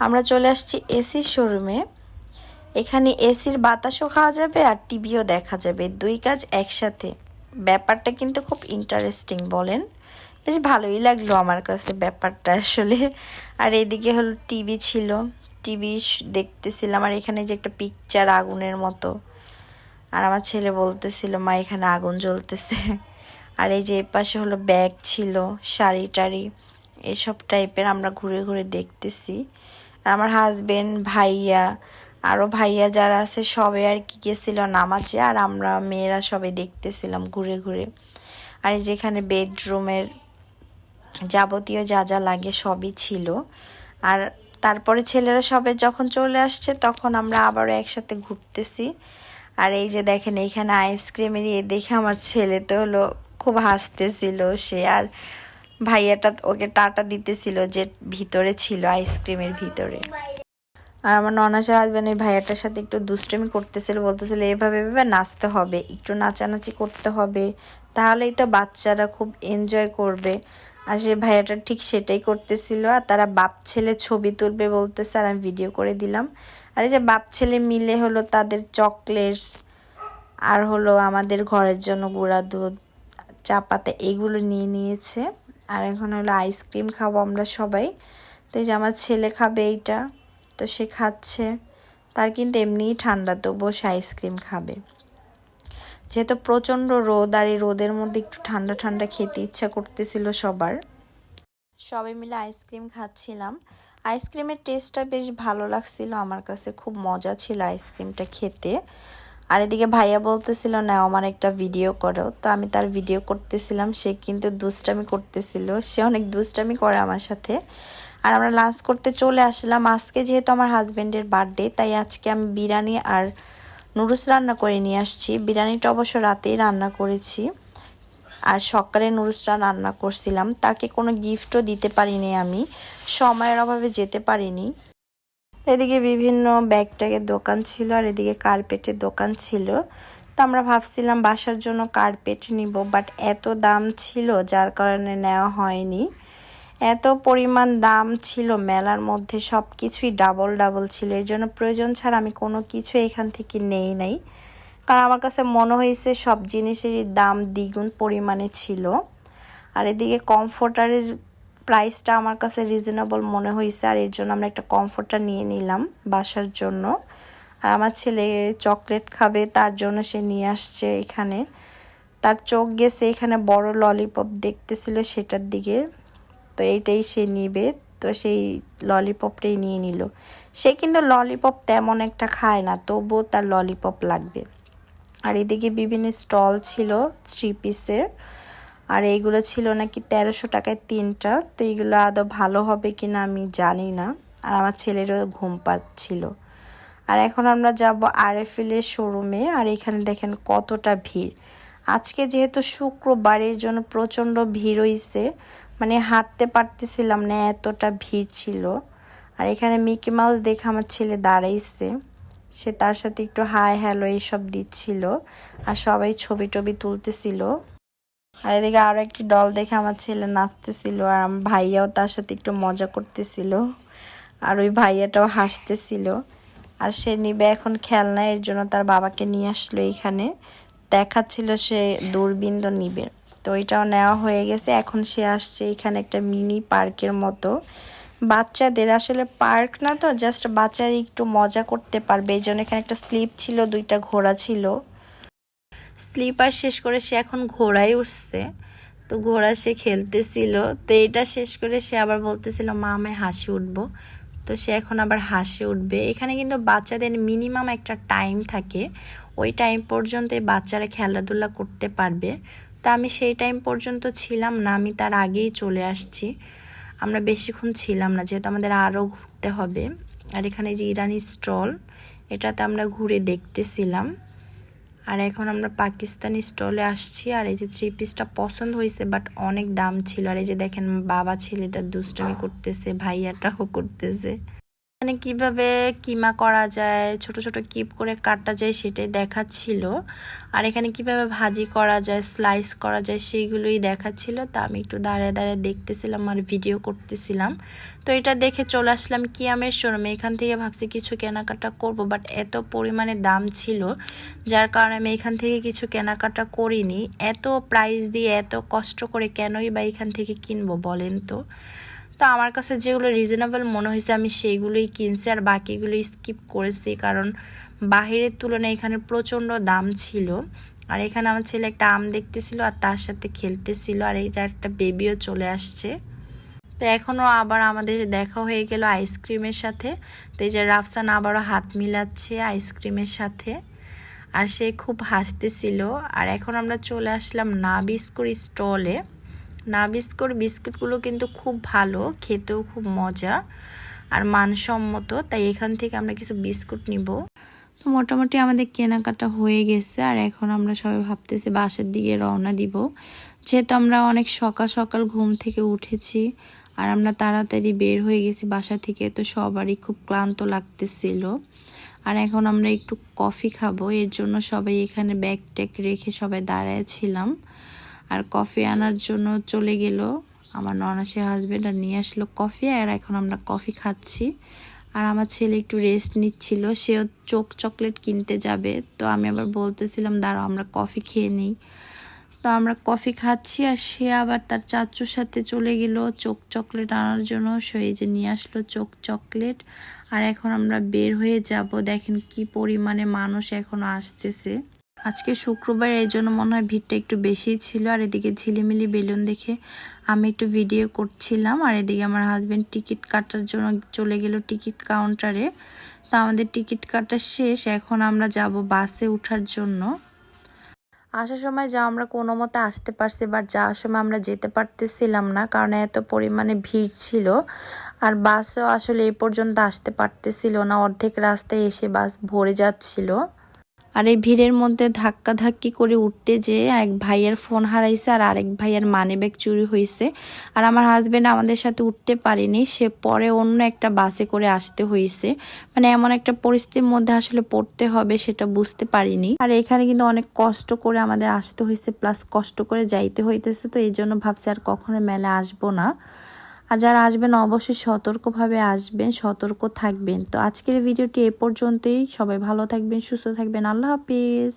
আমরা চলে আসছি এসির শোরুমে। এখানে এসির বাতাসও খাওয়া যাবে আর টিভিও দেখা যাবে, দুই কাজ একসাথে। ব্যাপারটা কিন্তু খুব ইন্টারেস্টিং বলেন। বেশ ভালোই লাগল আমার কাছে ব্যাপারটা আসলে। আর এদিকে হলো টিভি ছিল। টিভি দেখতেছিলাম আর এখানে যে একটা পিকচার আগুনের মতো। আর আমার ছেলে বলতেছিল, মা, এখানে আগুন জ্বলতেছে। আর এই যে পাশে হলো ব্যাগ ছিল শাড়ি টাড়ি এসব টাইপের আমরা ঘুরে ঘুরে দেখতেছি। আমার হাজবেন্ড ভাইয়া আরও ভাইয়া যারা আছে, সবে আর কি গেছিল নামাজে, আর আমরা মেয়েরা সবে দেখতেছিলাম ঘুরে ঘুরে। আর যেখানে বেডরুমের যাবতীয় যা যা লাগে সবই ছিল। আর তারপরে ছেলেরা সবে যখন চলে আসছে, তখন আমরা আবারও একসাথে ঘুরতেছি। আর এই যে দেখেন, এইখানে আইসক্রিমের ইয়ে দেখে আমার ছেলে তো হলো খুব হাসতেছিল সে। আর ভাইয়াটা ওকে টাটা দিতেছিল যে ভিতরে ছিল আইসক্রিমের ভিতরে। আর আমার ননাসের হাজবেন্ড ওই ভাইয়াটার সাথে একটু দুষ্টমি করতেছিল, বলতেছিল, এভাবে এভাবে নাচতে হবে, একটু নাচানাচি করতে হবে, তাহলেই তো বাচ্চারা খুব এনজয় করবে। আর সে ভাইয়াটা ঠিক সেটাই করতেছিল, আর তারা বাপ ছেলে ছবি তুলবে বলতেছে, আর আমি ভিডিও করে দিলাম। আর এই যে বাপ ছেলে মিলে হলো তাদের চকলেটস আর হলো আমাদের ঘরের জন্য গুঁড়া দুধ, চা পাতা, এগুলো নিয়ে নিয়েছে। আর এখন হলো আইসক্রিম খাব আমরা সবাই। তো এই যে আমার ছেলে খাবে এইটা, তো সে খাচ্ছে। তার কিন্তু এমনিই ঠান্ডা তো বসে আইসক্রিম খাবে। যেহেতু প্রচণ্ড রোদ, আর এই রোদের মধ্যে একটু ঠান্ডা ঠান্ডা খেতে ইচ্ছা করতেছিল সবার। সবাই মিলে আইসক্রিম খাচ্ছিলাম। আইসক্রিমের টেস্টটা বেশ ভালো লাগছিল আমার কাছে, খুব মজা ছিল আইসক্রিমটা খেতে। আর এদিকে ভাইয়া বলতেছিল, না, আমার একটা ভিডিও করো। তো আমি তার ভিডিও করতেছিলাম, সে কিন্তু দুষ্টামি করতেছিল। সে অনেক দুষ্টামি করে আমার সাথে। আর আমরা লাঞ্চ করতে চলে আসলাম। আজকে যেহেতু আমার হাজব্যান্ডের বার্থডে তাই আজকে আমি বিরিয়ানি আর নুডলস রান্না করে নিয়ে আসছি। বিরিয়ানিটা অবশ্য রাতেই রান্না করেছি। আর সকালে নুডলসটা রান্না করছিলাম। তাকে কোনো গিফটও দিতে পারিনি আমি। সময়ের অভাবে যেতে পারিনি। এদিকে বিভিন্ন ব্যাগট্যাগের দোকান ছিল আর এদিকে কার্পেটের দোকান ছিল। তো আমরা ভাবছিলাম বাসার জন্য কার্পেট নিব বাট এত দাম ছিল যার কারণে নেওয়া হয়নি। এত পরিমাণ দাম ছিল, মেলার মধ্যে সব কিছুই ডাবল ডাবল ছিল। এই জন্য প্রয়োজন ছাড়া আমি কোনো কিছু এখান থেকে নেই নাই। কারণ আমার কাছে মনে হয়েছে সব জিনিসেরই দাম দ্বিগুণ পরিমাণে ছিল। আর এদিকে কমফোর্টারের প্রাইসটা আমার কাছে রিজনেবল মনে হয়েছে আর এর জন্য আমরা একটা কমফোর্টার নিয়ে নিলাম বাসার জন্য। আর আমার ছেলে চকলেট খাবে, তার জন্য সে নিয়ে আসছে এখানে। তার চোখ গেছে এখানে বড় ললিপপ দেখতেছিল সেটার দিকে। তো এইটাই সে নিবে, তো সেই ললিপপটাই নিয়ে নিল। সে কিন্তু ললিপপ তেমন একটা খায় না, তবুও তার ললিপপ লাগবে। আর এদিকে বিভিন্ন স্টল ছিল থ্রি পিসের আর এইগুলো ছিল নাকি তেরোশো টাকায় তিনটা। তো এইগুলো আদৌ ভালো হবে কি না আমি জানি না। আর আমার ছেলেরও ঘুম পাচ্ছিল। আর এখন আমরা যাব আরএফএলের শোরুমে আর এখানে দেখেন কতটা ভিড়। আজকে যেহেতু শুক্রবার এর জন্য প্রচণ্ড ভিড় হইছে মানে হাঁটতে পারতেছিলাম না, এতটা ভিড় ছিল। আর এখানে মিকি মাউস দেখে আমার ছেলে দাঁড়াইছে। সে তার সাথে একটু হাই হ্যালো এইসব দিচ্ছিল। আর সবাই ছবি টবি তুলতেছিল। আর এদিকে আরও একটি ডল দেখে আমার ছেলে নাচতেছিল আর আমার ভাইয়াও তার সাথে একটু মজা করতেছিল। আর ওই ভাইয়াটাও হাসতেছিল। আর সে নিবে এখন খেলনা, এর জন্য তার বাবাকে নিয়ে আসলো এইখানে দেখাচ্ছিল সে দূরবীন নিবে। তো ওইটাও নেওয়া হয়ে গেছে। এখন সে আসছে এখানে একটা মিনি পার্কের মতো। বাচ্চাদের আসলে পার্ক না তো জাস্ট বাচ্চারা একটু মজা করতে পারবে। এই জন্য এখানে একটা স্লিপ ছিল, দুইটা ঘোড়া ছিল। স্লিপার শেষ করে সে এখন ঘোড়ায় উঠছে। তো ঘোড়া সে খেলতেছিল। তো এটা শেষ করে সে আবার বলতেছিল, মা, আমি হাসি উঠব। তো সে এখন আবার হাসি উঠবে। এখানে কিন্তু বাচ্চাদের মিনিমাম একটা টাইম থাকে। ওই টাইম পর্যন্ত বাচ্চারা খেলাধুলা করতে পারবে। তা আমি সেই টাইম পর্যন্ত ছিলাম না, আমি তার আগেই চলে আসছি। আমরা বেশিক্ষণ ছিলাম না, যেহেতু আমাদের আরও ঘুরতে হবে। আর এখানে যে ইরানি স্টল, এটাতে আমরা ঘুরে দেখতেছিলাম। আর এখন আমরা পাকিস্তানি স্টলে আসছি, আর এই যে থ্রি পিসটা পছন্দ হয়েছে বাট অনেক দাম ছিল। আর এই যে দেখেন, বাবা ছেলেটা দুষ্টমি করতেছে, ভাইয়াটাও করতেছে। মানে কীভাবে কিমা করা যায়, ছোট ছোট কিপ করে কাটা যায় সেটাই দেখাচ্ছিল। আর এখানে কীভাবে ভাজি করা যায়, স্লাইস করা যায় সেইগুলোই দেখাচ্ছিল। তা আমি একটু দাঁড়িয়ে দাঁড়িয়ে দেখতেছিলাম আর ভিডিও করতেছিলাম। তো এটা দেখে চলে আসলাম কিয়ামের শোরুমে। এখান থেকে ভাবছি কিছু কেনাকাটা করব বাট এত পরিমাণে দাম ছিল, যার কারণে আমি এখান থেকে কিছু কেনাকাটা করিনি। এত প্রাইস দিয়ে এত কষ্ট করে কেনই বা এখান থেকে কিনবো বলেন তো? তো আমার কাছে যেগুলো রিজনেবল মনে হয়েছে আমি সেইগুলোই কিনছি আর বাকিগুলো স্কিপ করেছি, কারণ বাহিরের তুলনায় এখানে প্রচণ্ড দাম ছিল। আর এখানে আমার ছেলে একটা আম দেখতেছিল আর তার সাথে খেলতেছিল আর এইটা একটা বেবিও চলে আসছে। তো এখনও আবার আমাদের দেখা হয়ে গেল আইসক্রিমের সাথে। তো এই যে রাফসান আবারও হাত মিলাচ্ছে আইসক্রিমের সাথে। আর সে খুব হাসতেছিল। আর এখন আমরা চলে আসলাম না বিস্কুর স্টলে না বিস্কুট বিস্কুটগুলো কিন্তু খুব ভালো, খেতেও খুব মজা আর মানসম্মত, তাই এখান থেকে আমরা কিছু বিস্কুট নিব। তো মোটামুটি আমাদের কেনাকাটা হয়ে গেছে আর এখন আমরা সবাই ভাবতেছি বাসার দিকে রওনা দিব। যেহেতু আমরা অনেক সকাল সকাল ঘুম থেকে উঠেছি আর আমরা তাড়াতাড়ি বের হয়ে গেছি বাসা থেকে, তো সবারই খুব ক্লান্ত লাগতেছিল। আর এখন আমরা একটু কফি খাব, এর জন্য সবাই এখানে ব্যাগ ট্যাগ রেখে সবাই দাঁড়ায় ছিলাম। আর কফি আনার জন্য চলে গেল আমার ননাসের হাজব্যান্ড আর নিয়ে আসলো কফি আর এখন আমরা কফি খাচ্ছি। আর আমার ছেলে একটু রেস্ট নিচ্ছিল, সেও চোখ চকলেট কিনতে যাবে। তো আমি আবার বলতেছিলাম, দাঁড়াও, আমরা কফি খেয়ে নিই। তো আমরা কফি খাচ্ছি আর সে আবার তার চাচুর সাথে চলে গেল চোখ চকলেট আনার জন্য। সে এই যে নিয়ে আসলো চোখ চকলেট আর এখন আমরা বের হয়ে যাব। দেখেন কি পরিমাণে মানুষ এখনও আসতেছে। আজকে শুক্রবার, এই জন্য মনে হয় ভিড়টা একটু বেশি ছিল। আর এদিকে ঝিলিমিলি বেলুন দেখে আমি একটু ভিডিও করছিলাম। আর এদিকে আমার হাজব্যান্ড টিকিট কাটার জন্য চলে গেল টিকিট কাউন্টারে তো আমাদের টিকিট কাটা শেষ। এখন আমরা যাব বাসে ওঠার জন্য। আসার সময় যা আমরা কোনো মতে আসতে পারছি বাট যাওয়ার সময় আমরা যেতে পারতেছিলাম না, কারণ এত পরিমাণে ভিড় ছিল। আর বাসও আসলে এই পর্যন্ত আসতে পারতেছিল না। অর্ধেক রাস্তায় এসে বাস ভরে যাচ্ছিল। আর এই ভিড়ের মধ্যে ধাক্কা ধাক্কি করে উঠতে যে এক ভাইয়ের ফোন হারাইছে আর আরেক ভাইয়ের মানি ব্যাগ চুরি হয়েছে আর আমার হাজব্যান্ড আমাদের সাথে উঠতে পারেনি, সে পরে অন্য একটা বাসে করে আসতে হয়েছে মানে এমন একটা পরিস্থিতির মধ্যে আসলে পড়তে হবে সেটা বুঝতে পারিনি। আর এখানে কিন্তু অনেক কষ্ট করে আমাদের আসতে হয়েছে প্লাস কষ্ট করে যাইতে হইতেছে, তো এই জন্য ভাবছি আর কখনো মেলা আসব না। আর যারা আসবেন, অবশ্যই সতর্কভাবে আসবেন, সতর্ক থাকবেন। তো আজকের ভিডিওটি এ পর্যন্তই। সবাই ভালো থাকবেন, সুস্থ থাকবেন। আল্লাহ হাফিজ।